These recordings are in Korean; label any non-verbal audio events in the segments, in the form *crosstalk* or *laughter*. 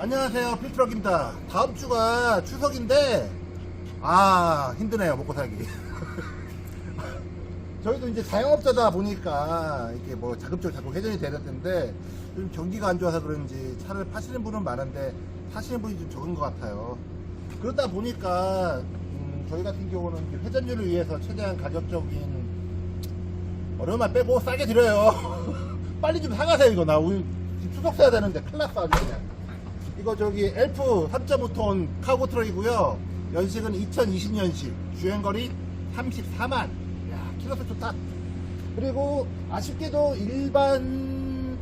안녕하세요 필트럭입니다. 다음 주가 추석인데 아 힘드네요 먹고 살기. *laughs* 저희도 이제 자영업자다 보니까 이게 뭐 자급적으로 자꾸 회전이 되는 텐데 요즘 경기가 안 좋아서 그런지 차를 파시는 분은 많은데 사시는 분이 좀 적은 것 같아요. 그러다 보니까 음, 저희 같은 경우는 회전율을 위해서 최대한 가격적인 어려움만 빼고 싸게 드려요. *laughs* 빨리 좀 사가세요 이거. 나 오늘 추석 써야 되는데 큰일 났어 아주 그냥 이거 저기 엘프 3.5톤 카고 트럭이고요. 연식은 2020년식. 주행거리 34만. 야, 킬로수 좋다. 그리고 아쉽게도 일반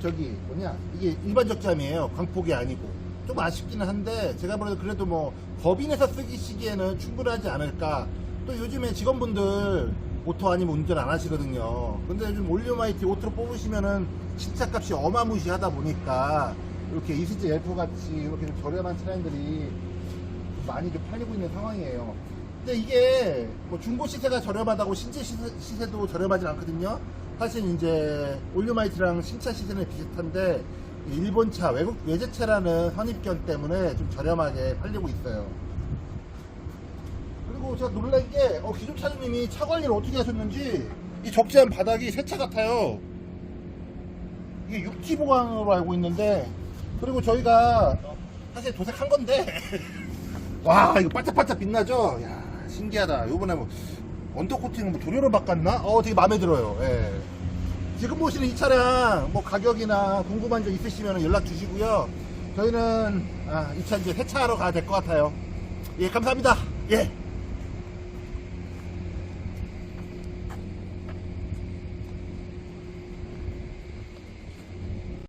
저기 뭐냐 이게 일반 적잠이에요. 광폭이 아니고 좀 아쉽기는 한데 제가 보기에도 그래도 뭐 법인에서 쓰기시기에는 충분하지 않을까. 또 요즘에 직원분들 오토 아니면 운전 안 하시거든요. 근데 요즘 올리오마이티 오토로 뽑으시면은 신차값이 어마무시하다 보니까 이렇게 이수지 엘프 같이 이렇게 좀 저렴한 차량들이 많이 좀 팔리고 있는 상황이에요. 근데 이게 뭐 중고 시세가 저렴하다고 신체 시세, 도 저렴하진 않거든요. 사실 이제 올리오마이트랑 신차 시세는 비슷한데 일본차 외국 외제차라는 선입견 때문에 좀 저렴하게 팔리고 있어요. 그리고 제가 놀란 게 어, 기존 차주님이 차 관리를 어떻게 하셨는지 이 적재한 바닥이 새 차 같아요. 이게 6T 보강으로 알고 있는데 그리고 저희가 사실 도색한 건데 *laughs* 와 이거 반짝반짝 빛나죠? 야 신기하다. 요번에 뭐 언더코팅 뭐 도료를 바꿨나? 어 되게 마음에 들어요. 예. 지금 보시는 이 차량 뭐 가격이나 궁금한 점 있으시면 연락 주시고요. 저희는 아, 이 차 이제 세차하러 가야 될 것 같아요. 예 감사합니다. 예.